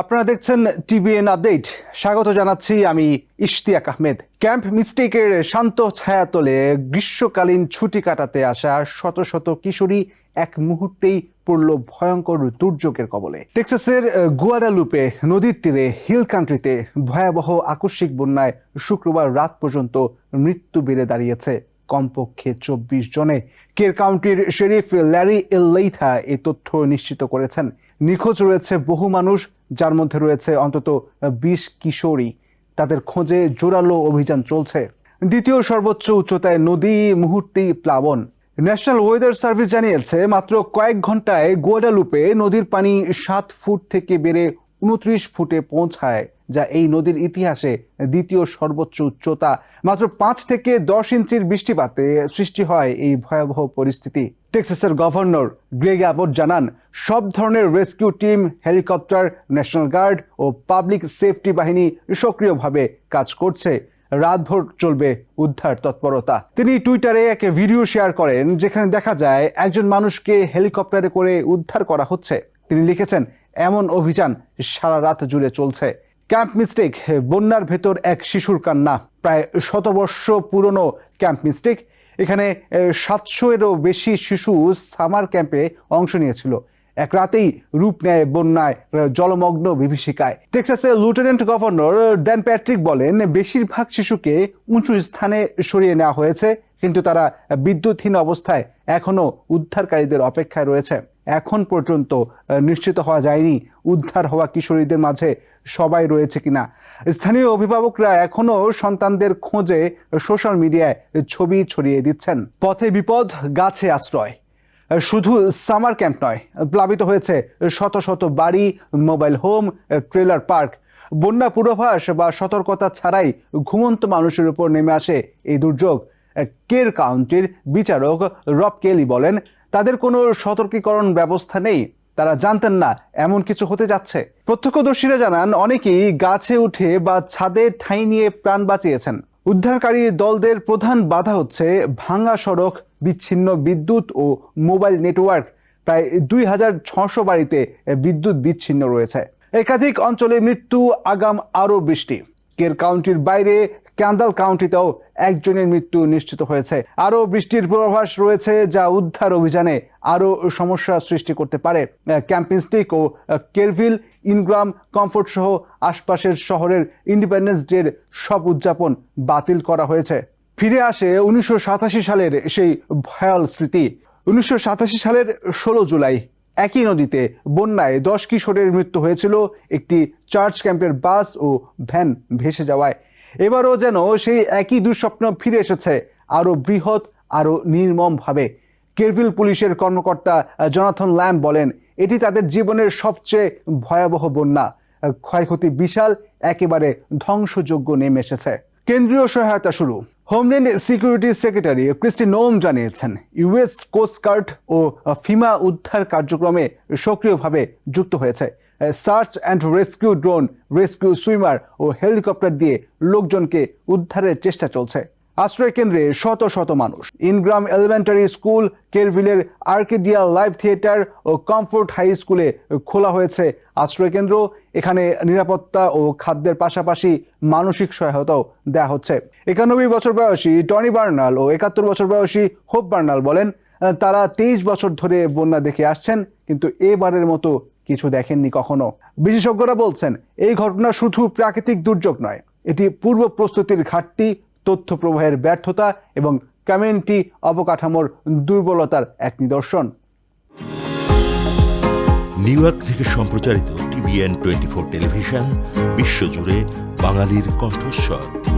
আপনারা দেখছেন TVN update. স্বাগত জানাচ্ছি আমি ইশতিয়াক আহমেদ। ক্যাম্প মিস্টেকের শান্ত ছায়াতলে গ্রীষ্মকালীন ছুটি কাটাতে আসা শত শত কিশোরী এক মুহূর্তেই পড়ল ভয়ঙ্কর দুর্যোগের কবলে। টেক্সাসের আহ, গুয়াডালুপে নদীর তীরে হিল কান্ট্রিতে ভয়াবহ আকস্মিক বন্যায় শুক্রবার রাত পর্যন্ত মৃত্যু বেড়ে দাঁড়িয়েছে। কমপক্ষে চব্বিশ জনে। কের কাউন্টির শেরিফ ল্যারি এল্লেইথা এ তথ্য নিশ্চিত করেছেন। নিখোঁজ রয়েছে বহু মানুষ, যার মধ্যে রয়েছে অন্তত বিশ কিশোরী। তাদের খোঁজে জোরালো অভিযান চলছে। দ্বিতীয় সর্বোচ্চ উচ্চতায় নদী মুহূর্তেই প্লাবন। ন্যাশনাল ওয়েদার সার্ভিস জানিয়েছে, মাত্র কয়েক ঘন্টায় গোয়াডালুপে নদীর পানি সাত ফুট থেকে বেড়ে উনত্রিশ ফুটে পৌঁছায়। যা এই নদীর ইতিহাসে দ্বিতীয় সর্বোচ্চ উচ্চতা। মাত্র পাঁচ থেকে দশ ইঞ্চির বৃষ্টিপাতে সৃষ্টি হয় এই ভয়াবহ পরিস্থিতি। টেক্সাসের গভর্নর গ্রেগ অ্যাবট জানান, সব ধরনের rescue team, helicopter, national guard ও পাবলিক সেফটি বাহিনী সক্রিয়ভাবে কাজ করছে। রাতভর চলবে উদ্ধার তৎপরতা। তিনি টুইটারে এক ভিডিও শেয়ার করেন, যেখানে দেখা যায় একজন মানুষকে হেলিকপ্টারে করে উদ্ধার করা হচ্ছে। তিনি লিখেছেন, এমন অভিযান সারা রাত জুড়ে চলছে। ক্যাম্প মিস্টেক, বন্যার ভেতর এক শিশুর কান্না, প্রায় শতবর্ষ পুরনো ক্যাম্প মিস্টেক। এখানে সাতশো এরও বেশি শিশু সামার ক্যাম্পে অংশ নিয়েছিল। এক রাতেই রূপ নেয় বন্যায় জলমগ্ন বিভীষিকায়। টেক্সাসের লিউটেন্যান্ট গভর্নর ড্যান প্যাট্রিক বলেন, বেশিরভাগ শিশুকে উঁচু স্থানে সরিয়ে নেওয়া হয়েছে, কিন্তু তারা বিদ্যুৎহীন অবস্থায় এখনও উদ্ধারকারীদের অপেক্ষায় রয়েছে। এখন পর্যন্ত নিশ্চিত হওয়া যায়নি উদ্ধার হওয়া কিশোরীদের মাঝে সবাই রয়েছে কিনা। স্থানীয় অভিভাবকরা এখনও সন্তানদের খোঁজে সোশ্যাল মিডিয়ায় ছবি ছড়িয়ে দিচ্ছেন। পথে বিপদ, গাছে আশ্রয়। শুধু সামার ক্যাম্প নয়, প্লাবিত হয়েছে শত শত বাড়ি, মোবাইল হোম, ট্রেলার পার্ক। বন্যা পূর্বাভাস বা সতর্কতা ছাড়াই ঘুমন্ত মানুষের উপর নেমে আসে এই দুর্যোগ। কের কাউন্টির বিচারক রব কেলি বলেন, তাদের কোনো সতর্কীকরণ ব্যবস্থা নেই। তারা জানতেন না এমন কিছু হতে যাচ্ছে। প্রত্যক্ষদর্শীরা জানান, অনেকেই গাছে উঠে বা ছাদে ঠাঁই নিয়ে প্রাণ বাঁচিয়েছেন। উদ্ধারকারী দলদের প্রধান বাধা হচ্ছে ভাঙা সড়ক, বিচ্ছিন্ন বিদ্যুৎ ও মোবাইল নেটওয়ার্ক। প্রায় দুই হাজার ছশো বাড়িতে বিদ্যুৎ বিচ্ছিন্ন রয়েছে। একাধিক অঞ্চলে মৃত্যু, আগাম আরও বৃষ্টি। কের কাউন্টির বাইরে, ক্যান্দাল কাউন্টিতেও একজনের মৃত্যু নিশ্চিত হয়েছে। আরও বৃষ্টির পূর্বাভাস রয়েছে যা উদ্ধার অভিযানে আরও সমস্যা সৃষ্টি করতে পারে। ক্যাম্পিংস্টিক ও কেরভিল ইনগ্রাম, কমফোর্ট সহ আশপাশের শহরের ইন্ডিপেন্ডেন্স ডের সব উদযাপন বাতিল করা হয়েছে। ফিরে আসে উনিশশো সাতাশি সালের সেই ভয়াল স্মৃতি। উনিশশো সাতাশি সালের ষোলো জুলাই, একই নদীতে বন্যায় দশ কিশোরের মৃত্যু হয়েছিল। একটি চার্চ ক্যাম্পের বাস ও ভ্যান ভেসে যাওয়ায় এবারও যেন সেই একই দুঃস্বপ্ন ফিরে এসেছে আরও বৃহৎ, আরও নির্মমভাবে। কেরভিল পুলিশের কর্মকর্তা জনাথন ল্যাম্প বলেন, এটি তাদের জীবনের সবচেয়ে ভয়াবহ বন্যা। ক্ষয়ক্ষতি বিশাল, একেবারে ধ্বংসযোগ্য নেমে এসেছে। কেন্দ্রীয় সহায়তা শুরু। হোমল্যান্ড সিকিউরিটি সেক্রেটারি ক্রিস্টি নোম জানিয়েছেন, ইউএস কোস্টগার্ড ও ফিমা উদ্ধার কার্যক্রমে সক্রিয়ভাবে যুক্ত হয়েছে। Search and rescue drone rescue swimmer O helicopter দিয়ে লোকজনকে উদ্ধারের চেষ্টা চলছে। আশ্রয় কেন্দ্রে শত শত মানুষ। ইনগ্রাম এলিমেন্টারি স্কুল, কেরভিলের আর্কেডিয়া লাইভ থিয়েটার ও কমফোর্ট হাই স্কুলে খোলা হয়েছে আশ্রয় কেন্দ্র। এখানে নিরাপত্তা ও খাদ্যের পাশাপাশি মানসিক সহায়তাও দেওয়া হচ্ছে। একানব্বই বছর বয়সী টনি বার্নাল ও একাত্তর বছর বয়সী হোপ বার্নাল বলেন, তারা তেইশ বছর ধরে বন্যা দেখে আসছেন, কিন্তু এবারের মতো কিছু দেখেননি কখনো? বিশেষজ্ঞরা বলছেন, এই ঘটনা শুধু প্রাকৃতিক দুর্যোগ নয়, এটি পূর্ব প্রস্তুতির ঘাটতি, তথ্য প্রবাহের ব্যর্থতা এবং কমিউনিটি অবকাঠামোর দুর্বলতার এক নিদর্শন। নিউ ইয়র্ক থেকে সম্প্রচারিত টিভিএন টোয়েন্টি ফোর টেলিভিশন, বিশ্বজুড়ে বাঙালির কণ্ঠস্বর।